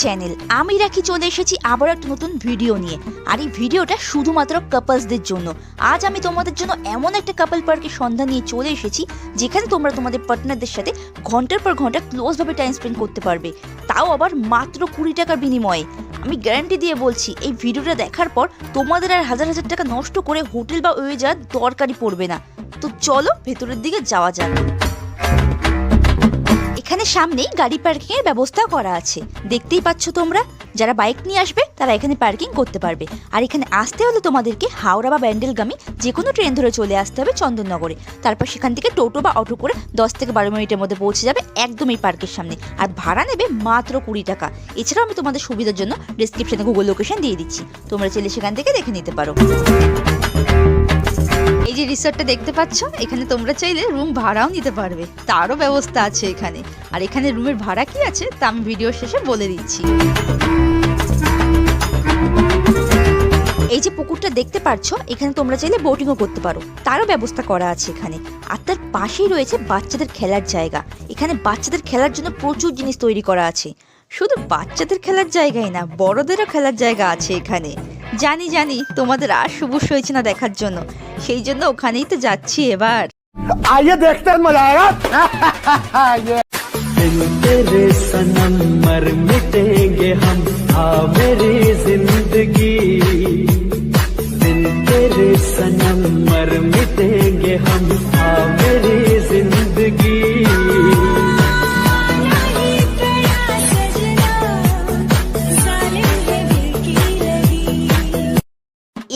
Channel আমি রাখি চলে এসেছি আবার একটা নতুন ভিডিও নিয়ে। আর এই ভিডিওটা শুধুমাত্র কাপলসদের জন্য। আজ আমি তোমাদের জন্য এমন একটা কাপল পার্কের সন্ধান নিয়ে চলে এসেছি, যেখানে তোমরা তোমাদের পার্টনারদের সাথে ঘণ্টার পর ঘণ্টা ক্লোজভাবে টাইম স্পেন্ড করতে পারবে। তাও আবার মাত্র কুড়ি টাকার বিনিময়ে। আমি গ্যারান্টি দিয়ে বলছি, এই ভিডিওটা দেখার পর তোমাদের আর হাজার হাজার টাকা নষ্ট করে হোটেল বা ওয়ে যাওয়ার দরকারই পড়বে না। তো চলো ভেতরের দিকে যাওয়া যাক। এখানে সামনেই গাড়ি পার্কিং এর ব্যবস্থা করা আছে। দেখতেই পাচ্ছ তোমরা, যারা বাইক নিয়ে আসবে, তারা এখানে পার্কিং করতে পারবে। আর এখানে আসতে হলে তোমাদেরকে হাওড়া বা ব্যান্ডেলগামী যে কোনো ট্রেন ধরে চলে আসতে হবে চন্দননগরে। তারপর সেখান থেকে টোটো বা অটো করে দশ থেকে বারো মিনিটের মধ্যে পৌঁছে যাবে একদম এই পার্কের সামনে। আর ভাড়া নেবে মাত্র কুড়ি টাকা। এছাড়াও আমি তোমাদের সুবিধার জন্য ডিসক্রিপশনে গুগল লোকেশন দিয়ে দিচ্ছি। তোমরা চাইলে সেখান থেকে দেখে নিতে পারো। এই যে রিসর্টটা দেখতে পাচ্ছ, এখানে তোমরা চাইলে রুম ভাড়াও নিতে পারবে। তারও ব্যবস্থা আছে এখানে। আর এখানে রুমের ভাড়া কি আছে, তা আমি ভিডিও শেষে বলে দিচ্ছি। এই যে পুকুরটা দেখতে পাচ্ছ, এখানে তোমরা চাইলে বোটিংও করতে পারো। তারও ব্যবস্থা করা আছে এখানে। আর তার পাশেই রয়েছে বাচ্চাদের খেলার জায়গা। এখানে বাচ্চাদের খেলার জন্য প্রচুর জিনিস তৈরি করা আছে। শুধু বাচ্চাদের খেলার জায়গাই না, বড়দেরও খেলার জায়গা আছে এখানে। জানি জানি তোমাদের আর সুবুস হয়েছে না দেখার জন্য সেই জন্য ওখানেই তো যাচ্ছি এবার आइए देखते हैं मजा आएगा ये बिन तेरे सनम मर मिटेंगे हम आ मेरी जिंदगी बिन तेरे सनम मर मिटेंगे हम आ मेरी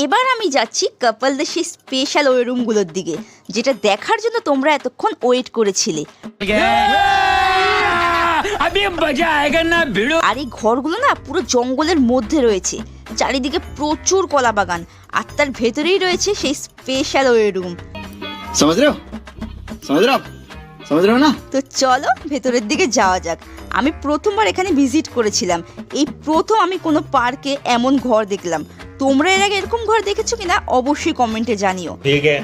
এবার আমি যাচ্ছি কাপলদের সেই স্পেশাল ওই রুমগুলোর দিকে যেটা দেখার জন্য তোমরা এতক্ষণ ওয়েট করেছিলে। আর এই ঘরগুলো না পুরো জঙ্গলের মধ্যে রয়েছে চারিদিকে প্রচুর কলা বাগান আর তার ভেতরেই রয়েছে সেই স্পেশাল ওয়ে রুম সমাজ সমুদ্র না তো চলো ভেতরের দিকে যাওয়া যাক। আমি প্রথমবার এখানে ভিজিট করেছিলাম। এই প্রথম আমি কোনো পার্কে এমন ঘর দেখলাম। তোমরা এর আগে এরকম ঘর দেখেছ কিনা? অবশ্যই কমেন্টে জানিও। ঠিক আছে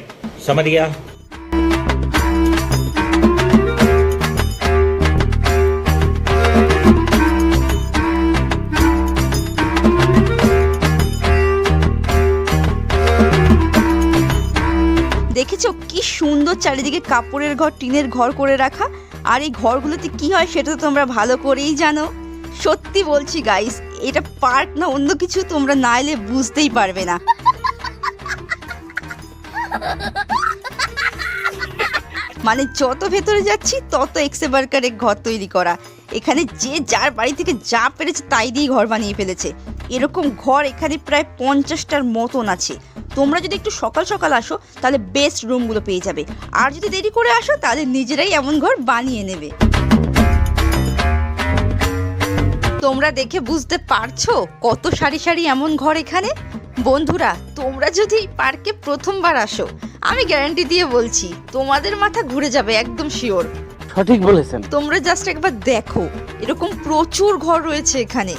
দেখেছ কি সুন্দর চারিদিকে কাপড়ের ঘর, টিনের ঘর করে রাখা? আর এই ঘরগুলোতে কি হয় সেটা তো তোমরা ভালো করেই জানো। সত্যি বলছি গাইস এটা পার্ক না অন্য কিছু তোমরা না এলে বুঝতেই পারবে না। মানে যত ভেতরে যাচ্ছি, তত এক্সে বার্কারে ঘর তৈরি করা। এখানে যে যার বাড়ি থেকে যা পেরেছে তাই দিয়ে ঘর বানিয়ে ফেলেছে। এরকম ঘর এখানে প্রায় পঞ্চাশটার মতন আছে। তোমরা যদি একটু সকাল সকাল আসো তাহলে বেস্ট রুমগুলো পেয়ে যাবে। আর যদি দেরি করে আসো তাহলে নিজেরাই এমন ঘর বানিয়ে নেবে। তোমরা দেখে বুঝতে পারছ কত সারি সারি এমন ঘর এখানে? বন্ধুরা তোমরা যদি এই পার্কে প্রথমবার আসো আমি গ্যারান্টি দিয়ে বলছি তোমাদের মাথা ঘুরে যাবে একদম শিওর সঠিক বলেছেন। তোমরা জাস্ট একবার দেখো এরকম প্রচুর ঘর রয়েছে এখানে।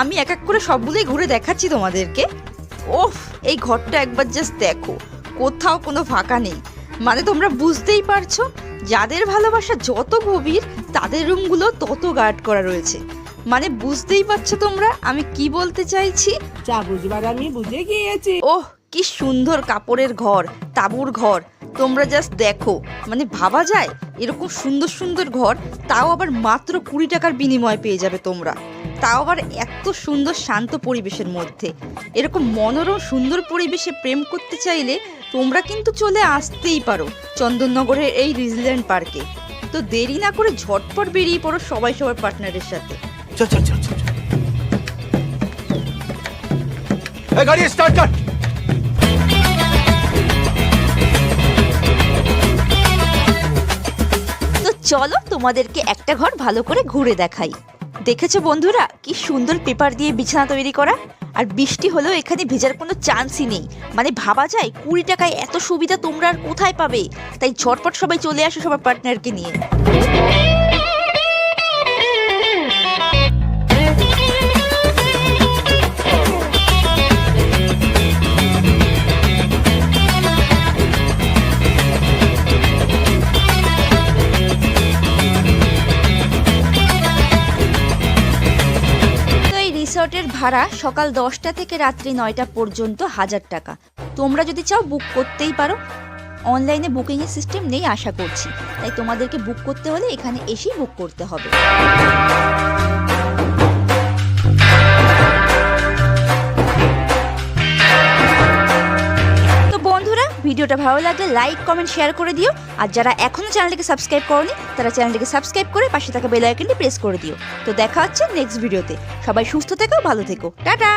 আমি এক এক করে সবগুলোই ঘুরে দেখাচ্ছি তোমাদেরকে। ওফ এই ঘরটা একবার জাস্ট দেখো। কোথাও কোনো ফাঁকা নেই। মানে তোমরা বুঝতেই পারছ যাদের ভালোবাসা যত গভীর তাদের রুমগুলো তত গার্ড করা রয়েছে। মানে বুঝতেই পারছ তোমরা আমি কি বলতে চাইছি? যা বুঝবার আমি বুঝে গিয়েছি। ওহ কি সুন্দর কাপড়ের ঘর তাঁবুর ঘর। তোমরা জাস্ট দেখো। মানে ভাবা যায় এরকম সুন্দর সুন্দর ঘর তাও আবার মাত্র কুড়ি টাকার বিনিময়ে পেয়ে যাবে তোমরা। তাও আবার এত সুন্দর শান্ত পরিবেশের মধ্যে। এরকম মনোরম, সুন্দর পরিবেশে প্রেম করতে চাইলে তোমরা কিন্তু চলে আসতেই পারো চন্দননগরের এই রিজল্যান্ড পার্কে। তো দেরি না করে ঝটপট বেরিয়ে পড়ো সবাই সবার পার্টনারের সাথে। চল চল চল চল গাড়ি স্টার্ট চলো তোমাদেরকে একটা ঘর ভালো করে ঘুরে দেখাই। দেখেছ বন্ধুরা, কি সুন্দর পেপার দিয়ে বিছানা তৈরি করা? আর বৃষ্টি হলেও এখানে ভেজার কোনো চান্সই নেই। মানে ভাবা যায়, কুড়ি টাকায় এত সুবিধা তোমরা আর কোথায় পাবে? তাই ঝটপট সবাই চলে আসো সবার পার্টনারকে নিয়ে। রিসর্টের ভাড়া সকাল দশটা থেকে রাত্রি নয়টা পর্যন্ত হাজার টাকা। তোমরা যদি চাও বুক করতেই পারো। অনলাইনে বুকিংয়ের সিস্টেম নেই আশা করছি। তাই তোমাদেরকে বুক করতে হলে এখানে এসেই বুক করতে হবে। ভিডিওটা ভালো লাগলে লাইক কমেন্ট শেয়ার করে দিও। আর যারা এখনও চ্যানেলটিকে সাবস্ক্রাইব করনি, তারা চ্যানেলটিকে সাবস্ক্রাইব করে পাশে থাকা বেল আইকনটি প্রেস করে দিও। তো দেখা হচ্ছে নেক্সট ভিডিওতে সবাই সুস্থ থেকো, ভালো থেকো। টাটা!